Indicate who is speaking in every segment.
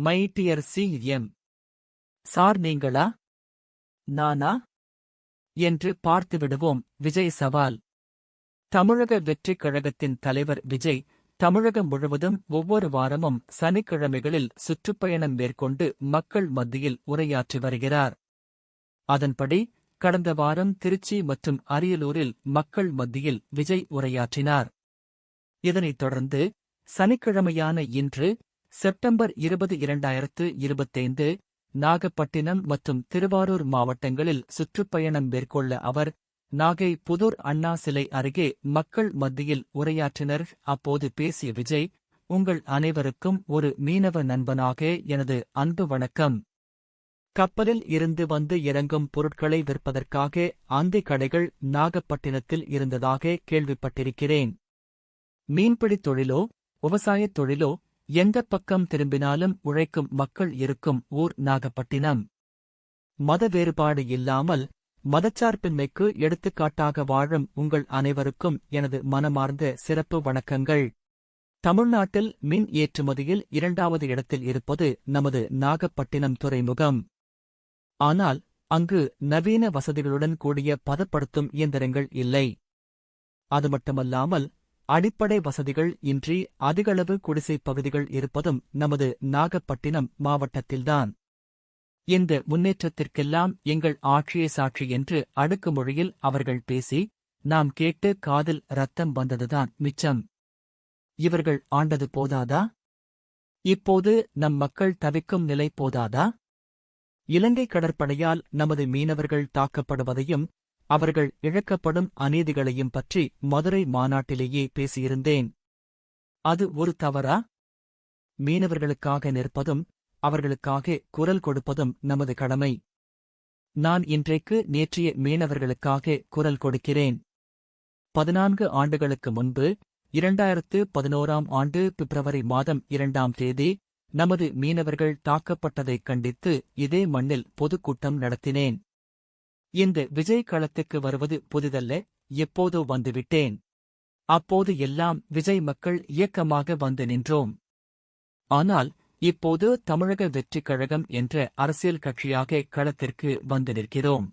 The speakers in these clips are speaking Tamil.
Speaker 1: My dear C M sir நீங்களா? நானா? என்று பார்த்துவிடுவோம் விஜய் சவால். தமிழக வெற்றிக் கழகத்தின் தலைவர் விஜய் தமிழகம் முழுவதும் ஒவ்வொரு வாரமும் சனிக்கிழமைகளில் சுற்றுப்பயணம் மேற்கொண்டு மக்கள் மத்தியில் உரையாற்றி வருகிறார். அதன்படி கடந்த வாரம் திருச்சி மற்றும் அரியலூரில் மக்கள் மத்தியில் விஜய் உரையாற்றினார். இதனைத் தொடர்ந்து சனிக்கிழமையான இன்று செப்டம்பர் இருபது இரண்டாயிரத்து இருபத்தைந்து நாகப்பட்டினம் மற்றும் திருவாரூர் மாவட்டங்களில் சுற்றுப்பயணம் மேற்கொள்ள அவர் நாகை புதூர் அண்ணா சிலை அருகே மக்கள் மத்தியில் உரையாற்றினர். அப்போது பேசிய விஜய் உங்கள் அனைவருக்கும் ஒரு மீனவ நண்பனாக எனது அன்பு வணக்கம். கப்பலில் இருந்து வந்து இறங்கும் பொருட்களை விற்பதற்காக அந்தி கடைகள் நாகப்பட்டினத்தில் இருந்ததாக கேள்விப்பட்டிருக்கிறேன். மீன்பிடித் தொழிலோ விவசாயத் தொழிலோ எந்தப் பக்கம் திரும்பினாலும் உழைக்கும் மக்கள் இருக்கும் ஊர் நாகப்பட்டினம். மத வேறுபாடு இல்லாமல் மதச்சார்பின்மைக்கு எடுத்துக்காட்டாக வாழும் உங்கள் அனைவருக்கும் எனது மனமார்ந்த சிறப்பு வணக்கங்கள். தமிழ்நாட்டில் மின் ஏற்றுமதியில் இரண்டாவது இடத்தில் இருப்பது நமது நாகப்பட்டினம் துறைமுகம். ஆனால் அங்கு நவீன வசதிகளுடன் கூடிய பதப்படுத்தும் இயந்திரங்கள் இல்லை. அது மட்டுமல்லாமல் அடிப்படை வசதிகள் இன்றி அதிகளவு குடிசைப் பகுதிகள் இருப்பதும் நமது நாகப்பட்டினம் மாவட்டத்தில்தான். இந்த முன்னேற்றத்திற்கெல்லாம் எங்கள் ஆட்சியே சாட்சி என்று அடுக்குமொழியில் அவர்கள் பேசி நாம் கேட்டு காதில் ரத்தம் வந்ததுதான் மிச்சம். இவர்கள் ஆண்டது போதாதா? இப்போது நம் மக்கள் தவிக்கும் நிலை போதாதா? இலங்கை கடற்படையால் நமது மீனவர்கள் தாக்கப்படுவதையும் அவர்கள் இழக்கப்படும் அநீதிகளையும் பற்றி மதுரை மாநாட்டிலேயே பேசியிருந்தேன். அது ஒரு தவறா? மீனவர்களுக்காக நிற்பதும் அவர்களுக்காக குரல் கொடுப்பதும் நமது கடமை. நான் இன்றைக்கு நேற்றைய மீனவர்களுக்காக குரல் கொடுக்கிறேன். பதினான்கு ஆண்டுகளுக்கு முன்பு இரண்டாயிரத்து பதினோராம் ஆண்டு பிப்ரவரி மாதம் இரண்டாம் தேதி நமது மீனவர்கள் தாக்கப்பட்டதைக் கண்டித்து இதே மண்ணில் பொதுக்கூட்டம் நடத்தினேன். இந்த விஜய் களத்துக்கு வருவது புதிதல்ல எப்போதோ வந்துவிட்டேன். அப்போது எல்லாம் விஜய் மக்கள் இயக்கமாக வந்து நின்றோம். ஆனால் இப்போது தமிழக வெற்றிக் கழகம் என்ற அரசியல் கட்சியாக களத்திற்கு வந்து நிற்கிறோம்.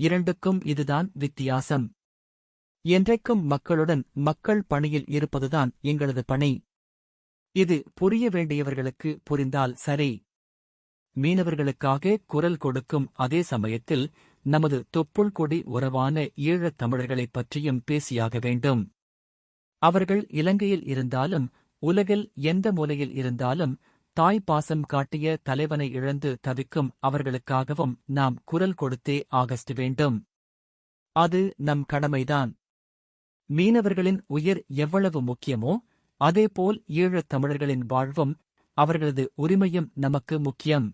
Speaker 1: இரண்டுக்கும் இதுதான் வித்தியாசம். என்றைக்கும் மக்களுடன் மக்கள் பணியில் இருப்பதுதான் எங்களது பணி. இது புரிய வேண்டியவர்களுக்கு புரிந்தால் சரி. மீனவர்களுக்காக குரல் கொடுக்கும் அதே சமயத்தில் நமது தொப்புள் கொடி உறவான ஈழத் தமிழர்களைப் பற்றியும் பேசியாக வேண்டும். அவர்கள் இலங்கையில் இருந்தாலும் உலகில் எந்த மூலையில் இருந்தாலும் தாய் பாசம் காட்டிய தலைவனை இழந்து தவிக்கும் அவர்களுக்காகவும் நாம் குரல் கொடுத்தே ஆகஸ்ட் வேண்டும். அது நம் கடமைதான். மீனவர்களின் உயிர் எவ்வளவு முக்கியமோ அதேபோல் ஈழத் தமிழர்களின் வாழ்வும் அவர்களது உரிமையும் நமக்கு முக்கியம்.